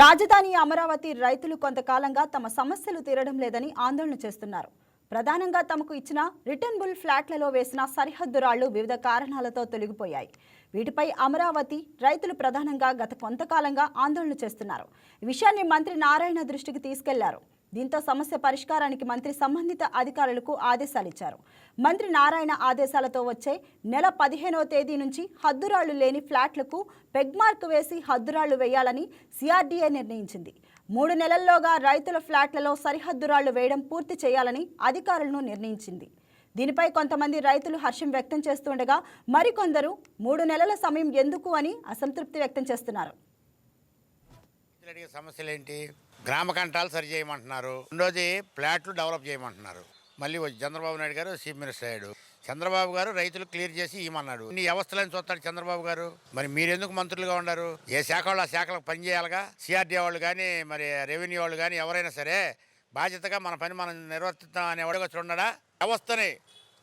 రాజధాని అమరావతి రైతులు కొంతకాలంగా తమ సమస్యలు తీరడం లేదని ఆందోళన చేస్తున్నారు. ప్రధానంగా తమకు ఇచ్చిన రిటర్న్బుల్ ఫ్లాట్లలో వేసిన సరిహద్దు రాళ్ళు వివిధ కారణాలతో తొలగిపోయాయి. వీటిపై అమరావతి రైతులు ప్రధానంగా గత కొంతకాలంగా ఆందోళన చేస్తున్నారు. ఈ విషయాన్ని మంత్రి నారాయణ దృష్టికి తీసుకెళ్ళారు. దీంతో సమస్య పరిష్కారానికి మంత్రి సంబంధిత అధికారులకు ఆదేశాలు ఇచ్చారు మంత్రి నారాయణ ఆదేశాలతో వచ్చే నెల పదిహేనవ తేదీ నుంచి హద్దురాళ్ళు లేని ఫ్లాట్లకు పెగ్మార్క్ వేసి హద్దురాళ్ళు వేయాలని సిఆర్డీఏ నిర్ణయించింది. మూడు నెలల్లోగా రైతుల ఫ్లాట్లలో సరిహద్దురాళ్ళు వేయడం పూర్తి చేయాలని అధికారులను నిర్ణయించింది. దీనిపై కొంతమంది రైతులు హర్షం వ్యక్తం చేస్తుండగా మరికొందరు మూడు నెలల సమయం ఎందుకు అని అసంతృప్తి వ్యక్తం చేస్తున్నారు. రైతులు అడిగే సమస్యలు ఏంటి గ్రామ కంటాలు సరి చేయమంటున్నారు. రెండోది ప్లాట్లు డెవలప్ చేయమంటున్నారు. మళ్ళీ చంద్రబాబు నాయుడు గారు చీఫ్ మినిస్టర్ అయ్యాడు. చంద్రబాబు గారు రైతులు క్లియర్ చేసి ఇవ్వమన్నాడు ఇన్ని వ్యవస్థలని చూస్తాడు చంద్రబాబు గారు. మరి మీరెందుకు మంత్రులుగా ఉన్నారు ఏ శాఖ వాళ్ళు ఆ శాఖలకు పనిచేయాలిగా సిఆర్డీ వాళ్ళు కానీ మరి రెవెన్యూ వాళ్ళు కానీ ఎవరైనా సరే బాధ్యతగా మన పని మనం నిర్వర్తిద్దాం అనే వాడికి వచ్చి ఉండడా వ్యవస్థని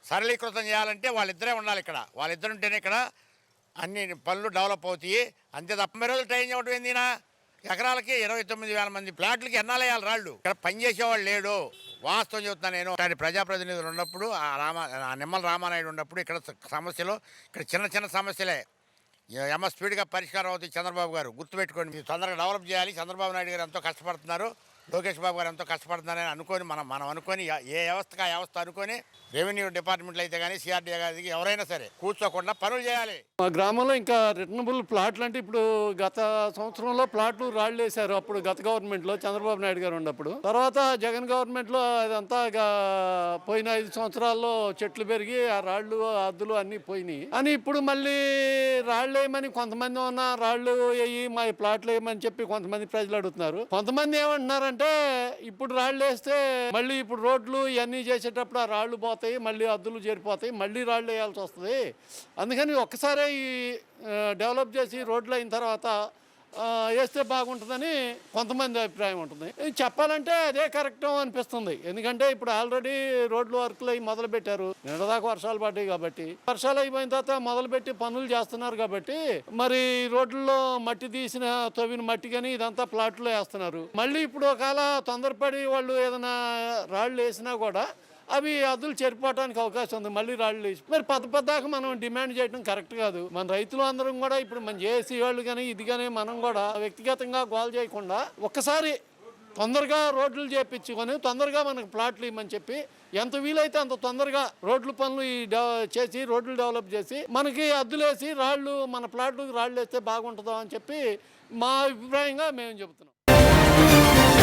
సరళీకృతం చేయాలంటే వాళ్ళిద్దరే ఉండాలి ఇక్కడ. వాళ్ళిద్దరు ఉంటేనే ఇక్కడ అన్ని పనులు డెవలప్ అవుతాయి. అంతే తప్ప మరి రోజులు ట్రైన్ చేయడం ఏందినా ఎకరాలకి ఇరవై తొమ్మిది వేల మంది ప్లాట్లకి ఎన్నాలేయాలి రాళ్ళు? ఇక్కడ పని చేసేవాళ్ళు లేడు. వాస్తవం చెబుతున్నాను నేను. కానీ ప్రజాప్రతినిధులు ఉన్నప్పుడు ఆ రామ ఆ నిమ్మల రామానాయుడు ఉన్నప్పుడు ఇక్కడ సమస్యలు ఇక్కడ చిన్న చిన్న సమస్యలే. ఎమ్మ స్పీడ్గా పరిష్కారం అవుతుంది చంద్రబాబు గారు. గుర్తుపెట్టుకోండి మీరు తొందరగా డెవలప్ చేయాలి. చంద్రబాబు నాయుడు గారు ఎంతో కష్టపడుతున్నారు. లోకేష్ బాబు గారు ఎంతో కష్టపడుతున్నారని అనుకొని మనం మనం అనుకొని ఏ వ్యవస్థకు ఆ వ్యవస్థ అనుకొని రెవెన్యూ డిపార్ట్మెంట్లు అయితే కానీ సిఆర్డీఏ గారికి ఎవరైనా సరే కూర్చోకుండా పనులు చేయాలి. మా గ్రామంలో ఇంకా రిటర్నబుల్ ప్లాట్లు అంటే ఇప్పుడు గత సంవత్సరంలో ప్లాట్లు రాళ్ళు వేశారు అప్పుడు గత గవర్నమెంట్లో చంద్రబాబు నాయుడు గారు ఉన్నప్పుడు. తర్వాత జగన్ గవర్నమెంట్లో అదంతా ఇక పోయిన ఐదు సంవత్సరాల్లో చెట్లు పెరిగి ఆ రాళ్ళు అద్దులు అన్ని పోయినాయి. అని ఇప్పుడు మళ్ళీ రాళ్ళు వేయమని కొంతమంది ఉన్న రాళ్ళు వేయి మా ఈ ప్లాట్లు వేయమని చెప్పి కొంతమంది ప్రజలు అడుగుతున్నారు. కొంతమంది ఏమంటున్నారంటే ఇప్పుడు రాళ్ళు వేస్తే మళ్ళీ ఇప్పుడు రోడ్లు ఇవన్నీ చేసేటప్పుడు ఆ రాళ్ళు పోతాయి మళ్ళీ అద్దులు చేరిపోతాయి మళ్ళీ రాళ్ళు వేయాల్సి వస్తుంది. అందుకని ఒక్కసారే ఈ డెవలప్ చేసి రోడ్లు అయిన తర్వాత వేస్తే బాగుంటుందని కొంతమంది అభిప్రాయం ఉంటుంది. ఇది చెప్పాలంటే అదే కరెక్ట్ అనిపిస్తుంది. ఎందుకంటే ఇప్పుడు ఆల్రెడీ రోడ్లు వర్క్లు అవి మొదలు పెట్టారు నిన్నదాకా వర్షాలు పడ్డాయి కాబట్టి. వర్షాలు అయిపోయిన తర్వాత మొదలుపెట్టి పనులు చేస్తున్నారు కాబట్టి మరి రోడ్లలో మట్టి తీసిన తవ్విన మట్టి కానీ ఇదంతా ప్లాట్లో వేస్తున్నారు. మళ్ళీ ఇప్పుడు ఒకవేళ తొందరపడి వాళ్ళు ఏదైనా రాళ్ళు వేసినా కూడా అవి అద్దులు చెరిపోవడానికి అవకాశం ఉంది. మళ్ళీ రాళ్ళు వేసి మరి పెద్ద పెద్దాక మనం డిమాండ్ చేయడం కరెక్ట్ కాదు. మన రైతులు అందరం కూడా ఇప్పుడు మన జేఏసీ వాళ్ళు కానీ ఇది కానీ మనం కూడా వ్యక్తిగతంగా గోల్ చేయకుండా ఒక్కసారి తొందరగా రోడ్లు చేపించుకొని తొందరగా మనకు ప్లాట్లు ఇవ్వమని చెప్పి ఎంత వీలైతే అంత తొందరగా రోడ్ల పనులు చేసి రోడ్లు డెవలప్ చేసి మనకి అద్దులేసి రాళ్ళు మన ప్లాట్లకు రాళ్ళు వేస్తే బాగుంటుందో అని చెప్పి మా అభిప్రాయంగా మేము చెబుతున్నాం.